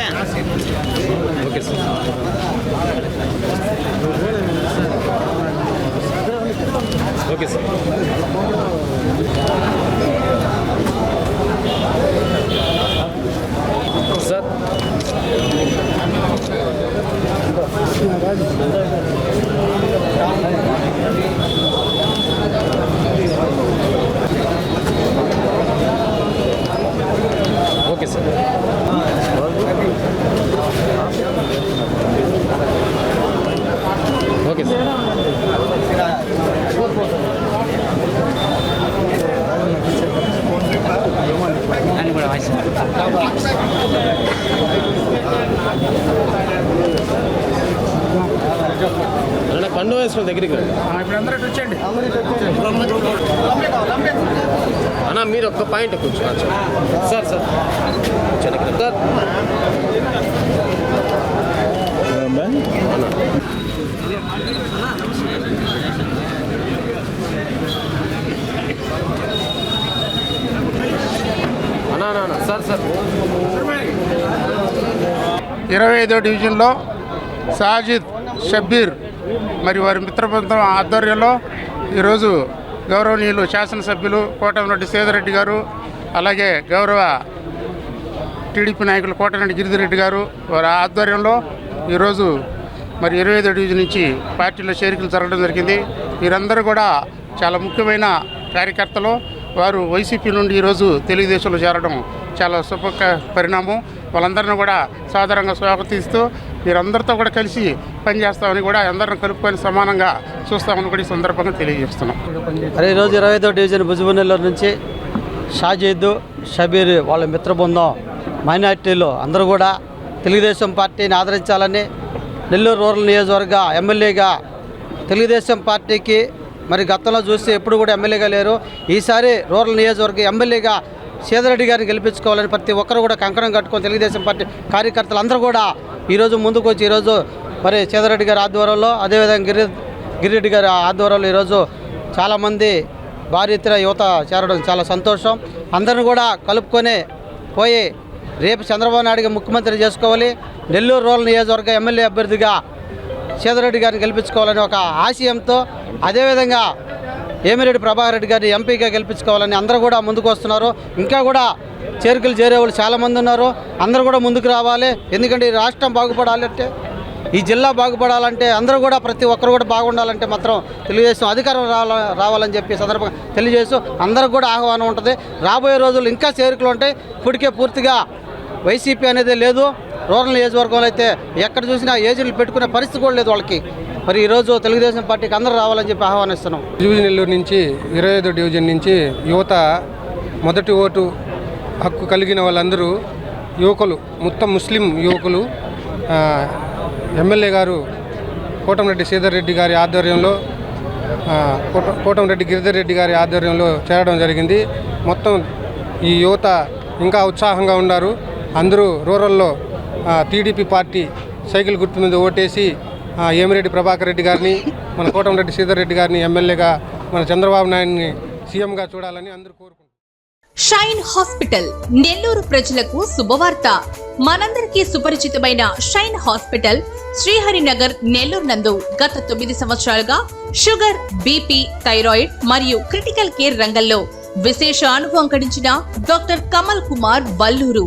ten. Okay, sir. Okay, sir. అన్న పండు వేసుకుని దగ్గరికి అన్న మీరు ఒక్క పాయింట్ కూర్చో. Sir sir. సార్. అన్న అన్న అన్న, అన్న. Sir sir. ఇరవై ఐదో డివిజన్లో సాజిద్ షబ్బీర్ మరి వారి మిత్రబృందం ఆధ్వర్యంలో ఈరోజు గౌరవనీయులు శాసనసభ్యులు కోటమిరెడ్డి సేదరెడ్డి గారు అలాగే గౌరవ టీడీపీ నాయకులు కోటరెడ్డి గిరిధిరెడ్డి గారు వారి ఆధ్వర్యంలో ఈరోజు మరి ఇరవై ఐదో డివిజన్ నుంచి పార్టీలో చేరికలు జరగడం జరిగింది. వీరందరూ కూడా చాలా ముఖ్యమైన కార్యకర్తలు. వారు వైసీపీ నుండి ఈరోజు తెలుగుదేశంలో చేరడం చాలా శుభ పరిణామం. వాళ్ళందరినీ కూడా సాధారణంగా స్వాగతిస్తూ మీరందరితో కూడా కలిసి పనిచేస్తామని కూడా అందరిని కలుపుకొని సమానంగా చూస్తామని కూడా ఈ సందర్భంగా తెలియజేస్తున్నాం. మరి ఈరోజు ఇరవై ఐదో డివిజన్ భుజబున్నెల్లూరు నుంచి షాజీద్ షబీర్ వాళ్ళ మిత్ర బృందం మైనార్టీలు అందరూ కూడా తెలుగుదేశం పార్టీని ఆదరించాలని నెల్లూరు రూరల్ నియోజకవర్గ ఎమ్మెల్యేగా తెలుగుదేశం పార్టీకి మరి గతంలో చూస్తే ఎప్పుడు కూడా ఎమ్మెల్యేగా లేరు. ఈసారి రూరల్ నియోజకవర్గ ఎమ్మెల్యేగా సీతారెడ్డి గారిని గెలిపించుకోవాలని ప్రతి ఒక్కరు కూడా కంకణం కట్టుకొని తెలుగుదేశం పార్టీ కార్యకర్తలు అందరూ కూడా ఈరోజు ముందుకు వచ్చి ఈరోజు మరి సీతారెడ్డి గారి ఆధ్వర్యంలో అదేవిధంగా గిరి గిరిరెడ్డి గారి ఆధ్వర్యంలో ఈరోజు చాలామంది భారీ ఎత్తున యువత చేరడం చాలా సంతోషం. అందరిని కూడా కలుపుకొని పోయి రేపు చంద్రబాబు నాయుడుగా ముఖ్యమంత్రి చేసుకోవాలి. నెల్లూరు రూరల్ నియోజకవర్గ ఎమ్మెల్యే అభ్యర్థిగా సీతారెడ్డి గారిని గెలిపించుకోవాలని ఒక ఆశయంతో అదేవిధంగా ఏమిరెడ్డి ప్రభాకర్ రెడ్డి గారిని ఎంపీగా గెలిపించుకోవాలని అందరూ కూడా ముందుకు వస్తున్నారు. ఇంకా కూడా చేరికలు చేరే వాళ్ళు చాలామంది ఉన్నారు. అందరూ కూడా ముందుకు రావాలి. ఎందుకంటే ఈ రాష్ట్రం బాగుపడాలంటే ఈ జిల్లా బాగుపడాలంటే అందరూ కూడా ప్రతి ఒక్కరు కూడా బాగుండాలంటే మాత్రం తెలుగుదేశం అధికారం రావాల రావాలని చెప్పి సందర్భంగా తెలియజేస్తూ అందరికి కూడా ఆహ్వానం ఉంటుంది. రాబోయే రోజులు ఇంకా చేరికలు ఉంటాయి. ఇప్పటికే పూర్తిగా వైసీపీ అనేది లేదు. రూరల్ నియోజకవర్గంలో అయితే ఎక్కడ చూసినా ఏజెంట్లు పెట్టుకునే పరిస్థితి కూడా లేదు వాళ్ళకి. మరి ఈరోజు తెలుగుదేశం పార్టీకి అందరూ రావాలని చెప్పి ఆహ్వానిస్తున్నాం. డివిజన్ నెల్లూరు నుంచి ఇరవై ఐదో డివిజన్ నుంచి యువత మొదటి ఓటు హక్కు కలిగిన వాళ్ళందరూ యువకులు మొత్తం ముస్లిం యువకులు ఎమ్మెల్యే గారు కోటంరెడ్డి శ్రీధర్ రెడ్డి గారి ఆధ్వర్యంలో కోటంరెడ్డి గిరిధర్ రెడ్డి గారి ఆధ్వర్యంలో చేరడం జరిగింది. మొత్తం ఈ యువత ఇంకా ఉత్సాహంగా ఉన్నారు. అందరూ రూరల్లో టీడీపీ పార్టీ సైకిల్ గుర్తు మీద ఓటేసి ఏమిరెడ్డి ప్రభాకర్ రెడ్డి గారిని మన కోటంరెడ్డి శ్రీధర్ రెడ్డి గారిని ఎమ్మెల్యేగా మన చంద్రబాబు నాయుడిని సీఎంగా చూడాలని అందరూ కోరుకుంటున్నారు. షైన్ హాస్పిటల్ నెల్లూరు ప్రజలకు శుభవార్త. మనందరికీ సుపరిచితమైన షైన్ హాస్పిటల్ శ్రీహరినగర్ నెల్లూరు నందు గత తొమ్మిది సంవత్సరాలుగా షుగర్ బీపీ థైరాయిడ్ మరియు క్రిటికల్ కేర్ రంగంలో విశేష అనుభవం గడించిన doctor Kamal Kumar Valluru.